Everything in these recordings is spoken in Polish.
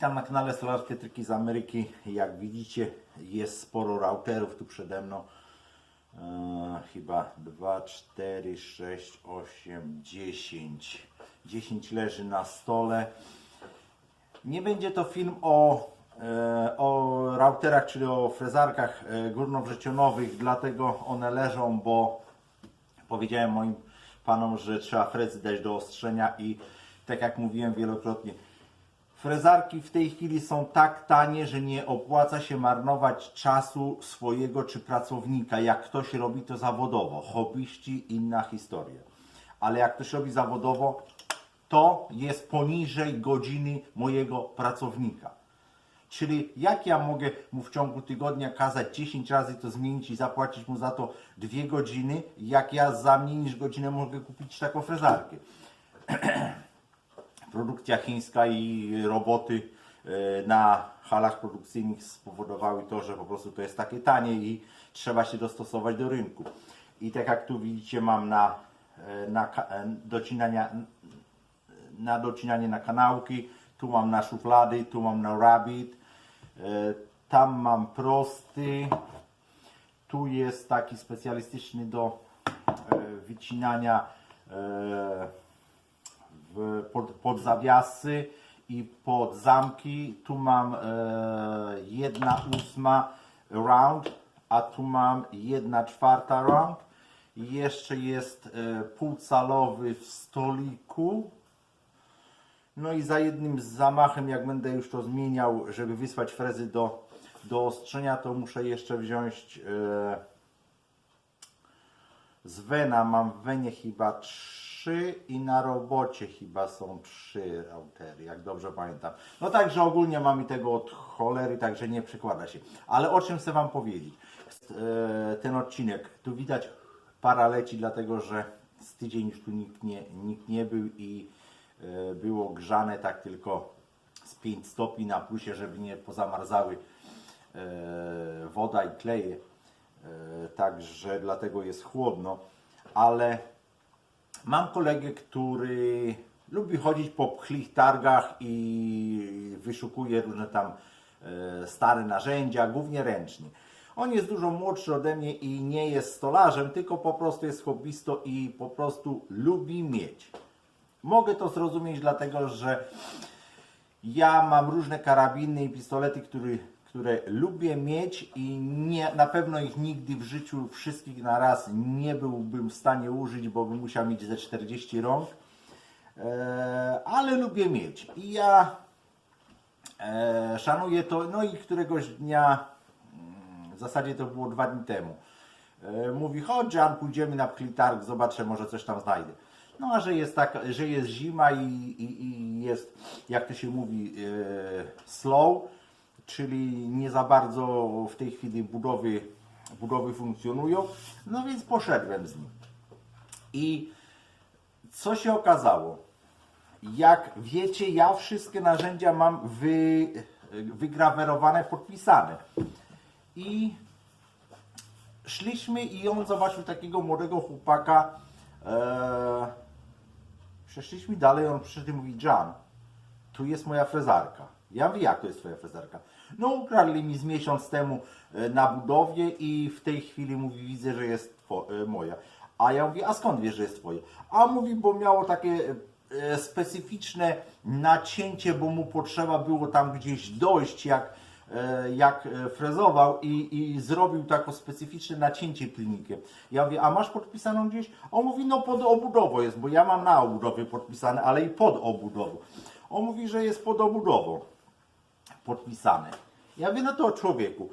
Witam na kanale Stolarskie Triki z Ameryki. Jak widzicie jest sporo routerów tu przede mną. E, chyba 2, 4, 6, 8, 10. 10 leży na stole. Nie będzie to film o, e, o routerach, czyli o frezarkach e, górnowrzecionowych, dlatego one leżą, bo powiedziałem moim panom, że trzeba frezy dać do ostrzenia i tak jak mówiłem wielokrotnie, frezarki w tej chwili są tak tanie, że nie opłaca się marnować czasu swojego czy pracownika. Jak ktoś robi to zawodowo, hobbyści, inna historia. Ale jak ktoś robi zawodowo, to jest poniżej godziny mojego pracownika. Czyli jak ja mogę mu w ciągu tygodnia kazać 10 razy to zmienić i zapłacić mu za to 2 godziny, jak ja za mniej niż godzinę mogę kupić taką frezarkę. Produkcja chińska i roboty e, na halach produkcyjnych spowodowały to, że po prostu to jest takie tanie i trzeba się dostosować do rynku. I tak jak tu widzicie mam na, e, na e, docinania, na docinanie na kanałki, tu mam na szuflady, tu mam na rabbit, tam mam prosty, tu jest taki specjalistyczny do wycinania w, pod, pod zawiasy i pod zamki. Tu mam e, jedna ósma round, a tu mam jedna czwarta round. I jeszcze jest e, półcalowy w stoliku. No i za jednym zamachem, jak będę już to zmieniał, żeby wysłać frezy do, do ostrzenia, to muszę jeszcze wziąć e, z Wena. Mam w Wenie chyba trzy i na robocie chyba są trzy routery, jak dobrze pamiętam. No także ogólnie mamy tego od cholery, także nie przekłada się. Ale o czym chcę Wam powiedzieć? E, ten odcinek, tu widać para leci, dlatego że z tydzień już tu nikt nie, nikt nie był i e, było grzane tak tylko z 5 stopni na plusie, żeby nie pozamarzały e, woda i kleje. Także dlatego jest chłodno, ale mam kolegę, który lubi chodzić po pchlich targach i wyszukuje różne tam e, stare narzędzia, głównie ręcznie. On jest dużo młodszy ode mnie i nie jest stolarzem, tylko po prostu jest hobbysto i po prostu lubi mieć. Mogę to zrozumieć, dlatego że ja mam różne karabiny i pistolety, który, które lubię mieć i nie, na pewno ich nigdy w życiu wszystkich na raz nie byłbym w stanie użyć, bo bym musiał mieć ze 40 rąk. E, ale lubię mieć. I ja e, szanuję to. No i któregoś dnia, mm, w zasadzie to było dwa dni temu, e, mówi, chodź Jan, pójdziemy na Klitarg, zobaczę, może coś tam znajdę. No a że jest, tak, że jest zima i, i, i jest, jak to się mówi, e, slow, czyli nie za bardzo w tej chwili budowy, budowy funkcjonują, no więc poszedłem z nim. I co się okazało? Jak wiecie, ja wszystkie narzędzia mam wy, wygrawerowane, podpisane. I szliśmy i on zobaczył takiego młodego chłopaka. E, przeszliśmy dalej, on przyszedł i mówi, Jan, tu jest moja frezarka. Ja mówię, jak to jest twoja frezarka? No ukradli mi z miesiąc temu e, na budowie i w tej chwili mówi, widzę, że jest e, moja. A ja mówię, a skąd wiesz, że jest twoje? A mówi, bo miało takie e, specyficzne nacięcie, bo mu potrzeba było tam gdzieś dojść, jak, jak frezował i, i zrobił takie specyficzne nacięcie pilnikiem. Ja mówię, a masz podpisaną gdzieś? On mówi, no pod obudową jest, bo ja mam na obudowie podpisane, ale i pod obudową. On mówi, że jest pod obudową podpisane. Ja mówię, no to człowieku,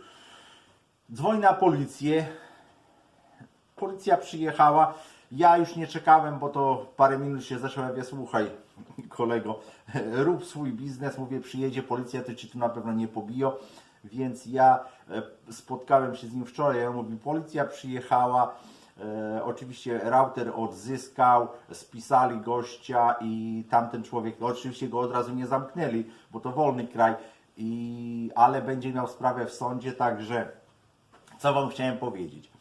dzwoń na policję, Policja przyjechała. Ja już nie czekałem, bo to parę minut się zeszło. Ja mówię, słuchaj, kolego, rób swój biznes. Mówię, przyjedzie policja, to ci tu na pewno nie pobiją. Więc ja e, spotkałem się z nim wczoraj. Ja mówi, policja przyjechała. E, oczywiście router odzyskał, spisali gościa i tamten człowiek, no, oczywiście go od razu nie zamknęli, bo to wolny kraj, i, ale będzie miał sprawę w sądzie, także co Wam chciałem powiedzieć.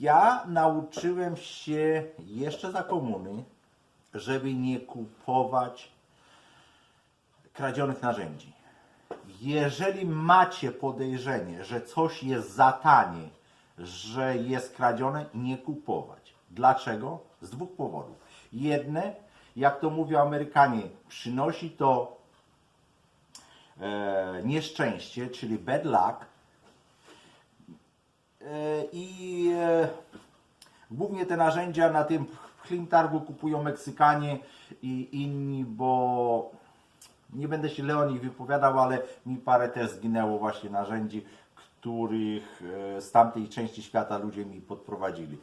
Ja nauczyłem się jeszcze za komuny, żeby nie kupować kradzionych narzędzi. jeżeli macie podejrzenie, że coś jest za tanie, że jest kradzione, nie kupować. Dlaczego? Z dwóch powodów. Jedne, jak to mówią Amerykanie, przynosi to e, nieszczęście, czyli bad luck. E, I e, głównie te narzędzia na tym clean targu kupują Meksykanie i inni, bo nie będę się Leonii wypowiadał, ale mi parę też zginęło właśnie narzędzi, których z tamtej części świata ludzie mi podprowadzili.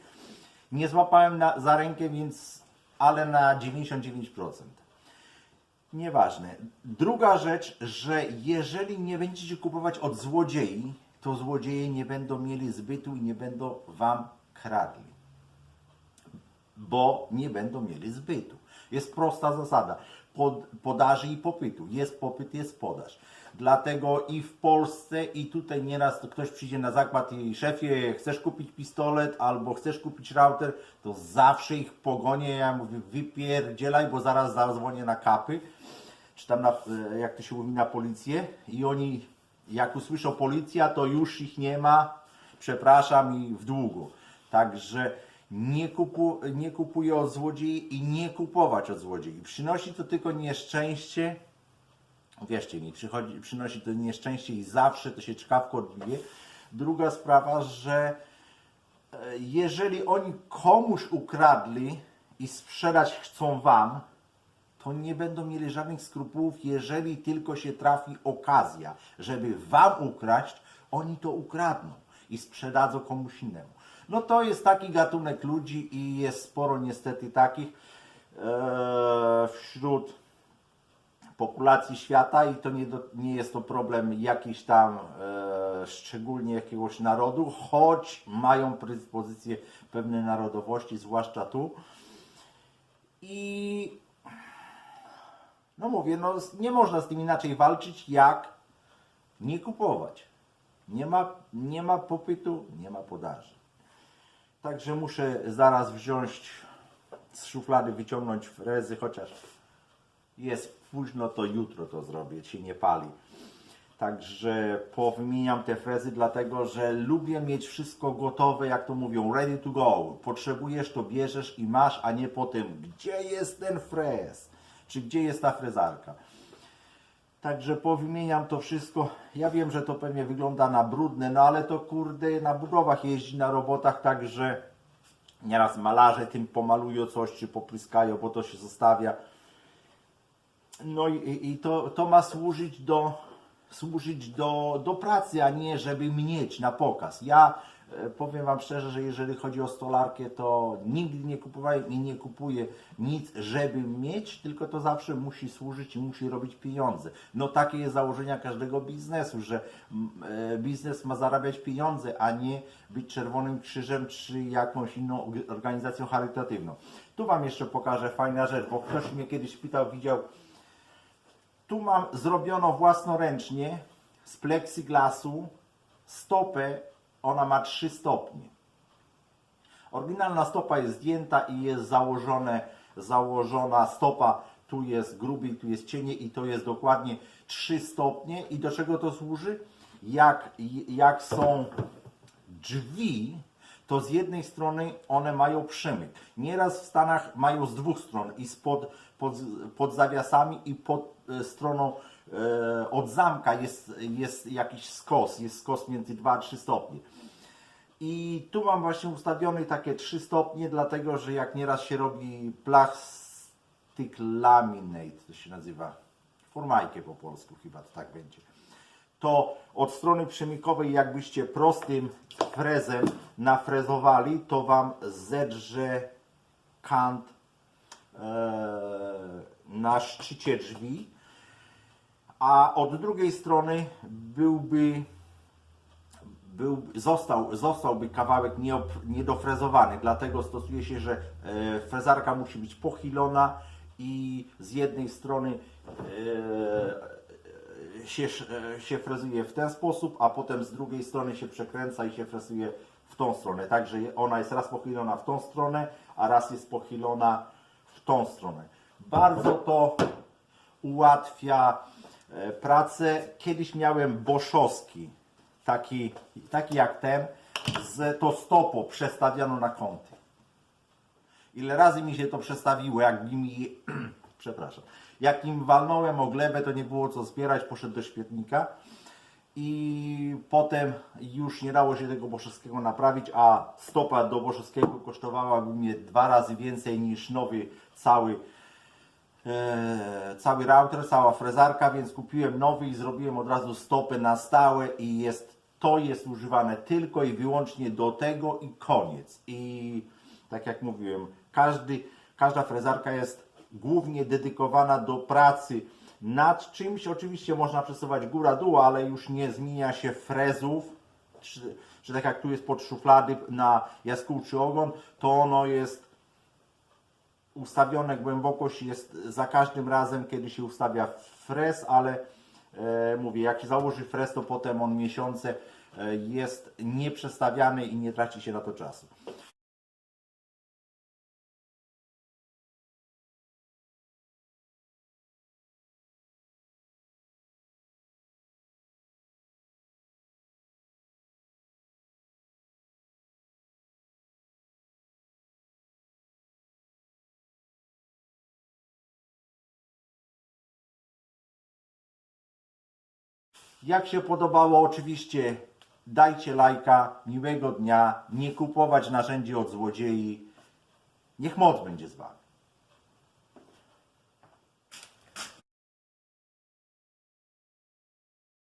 Nie złapałem na, za rękę, więc ale na 99%. Nieważne. Druga rzecz, że jeżeli nie będziecie kupować od złodziei, to złodzieje nie będą mieli zbytu i nie będą wam kradli. Bo nie będą mieli zbytu. Jest prosta zasada pod, podaży i popytu. Jest popyt, jest podaż. Dlatego i w Polsce, i tutaj nieraz to ktoś przyjdzie na zakład i szefie, chcesz kupić pistolet albo chcesz kupić router, to zawsze ich pogonię. Ja mówię, wypierdzielaj, bo zaraz zadzwonię na kapy czy tam na, e, jak to się mówi, na policję i oni jak usłyszą policja, to już ich nie ma, przepraszam i w długo. Także nie, kupu, nie od złodziei i nie kupować od złodziei. Przynosi to tylko nieszczęście, wierzcie mi, przychodzi, przynosi to nieszczęście i zawsze to się czkawko odbije. Druga sprawa, że e, jeżeli oni komuś ukradli i sprzedać chcą wam, to nie będą mieli żadnych skrupułów, jeżeli tylko się trafi okazja, żeby wam ukraść, oni to ukradną i sprzedadzą komuś innemu. No to jest taki gatunek ludzi i jest sporo niestety takich e, wśród populacji świata i to nie, do, nie jest to problem jakiś tam e, szczególnie jakiegoś narodu, choć mają predyspozycje pewnej narodowości, zwłaszcza tu. I no mówię, no nie można z tym inaczej walczyć, jak nie kupować. Nie ma, nie ma popytu, nie ma podaży. Także muszę zaraz wziąć z szuflady, wyciągnąć frezy, chociaż jest późno, to jutro to zrobię, się nie pali. Także powymieniam te frezy, dlatego że lubię mieć wszystko gotowe, jak to mówią, ready to go. Potrzebujesz, to bierzesz i masz, a nie potem, gdzie jest ten frez? Czy gdzie jest ta frezarka? Także powymieniam to wszystko. Ja wiem, że to pewnie wygląda na brudne, no ale to kurde na budowach jeździ na robotach, także nieraz malarze tym pomalują coś, czy popryskają, bo to się zostawia. No i, i- to, to ma służyć do, służyć do, do pracy, a nie żeby mieć na pokaz. Ja e, powiem Wam szczerze, że jeżeli chodzi o stolarkę, to nigdy nie kupowałem i nie kupuję nic, żeby mieć, tylko to zawsze musi służyć i musi robić pieniądze. No takie jest założenia każdego biznesu, że e, biznes ma zarabiać pieniądze, a nie być Czerwonym Krzyżem czy jakąś inną org- organizacją charytatywną. Tu Wam jeszcze pokażę fajna rzecz, bo ktoś mnie kiedyś pytał, widział tu mam zrobiono własnoręcznie z plexiglasu stopę, ona ma 3 stopnie. Oryginalna stopa jest zdjęta i jest założone, założona stopa, tu jest grubiej, tu jest cieniej i to jest dokładnie 3 stopnie. I do czego to służy? Jak, jak są drzwi, to z jednej strony one mają przemyk. Nieraz w Stanach mają z dwóch stron i spod, pod, pod zawiasami i pod stroną e, od zamka jest, jest jakiś skos, jest skos między 2 a 3 stopnie. I tu mam właśnie ustawione takie 3 stopnie, dlatego że jak nieraz się robi plastic laminate, to się nazywa, formajkę po polsku chyba to tak będzie to od strony przemykowej jakbyście prostym frezem nafrezowali, to Wam zedrze kant e, na szczycie drzwi, a od drugiej strony byłby był, został, zostałby kawałek nieop- niedofrezowany, dlatego stosuje się, że e, frezarka musi być pochylona i z jednej strony e, się, e, się frezuje w ten sposób, a potem z drugiej strony się przekręca i się frezuje w tą stronę. Także ona jest raz pochylona w tą stronę, a raz jest pochylona w tą stronę. Bardzo to ułatwia pracę. Kiedyś miałem boszowski, taki, taki jak ten, z to stopo przestawiano na kąty. Ile razy mi się to przestawiło, jak mi, przepraszam, jak im walnąłem o glebę, to nie było co zbierać, poszedł do świetnika i potem już nie dało się tego Boszewskiego naprawić, a stopa do Boszewskiego kosztowałaby mnie dwa razy więcej niż nowy cały e, cały router, cała frezarka, więc kupiłem nowy i zrobiłem od razu stopę na stałe i jest, to jest używane tylko i wyłącznie do tego i koniec. I tak jak mówiłem, każdy, każda frezarka jest głównie dedykowana do pracy nad czymś. Oczywiście można przesuwać góra-dół, ale już nie zmienia się frezów, czy, czy tak jak tu jest pod szuflady na jaskółczy ogon, to ono jest ustawione głębokość jest za każdym razem, kiedy się ustawia frez, ale e, mówię, jak się założy frez, to potem on miesiące e, jest nieprzestawiany i nie traci się na to czasu. Jak się podobało, oczywiście dajcie lajka, miłego dnia, nie kupować narzędzi od złodziei. Niech moc będzie z Wami.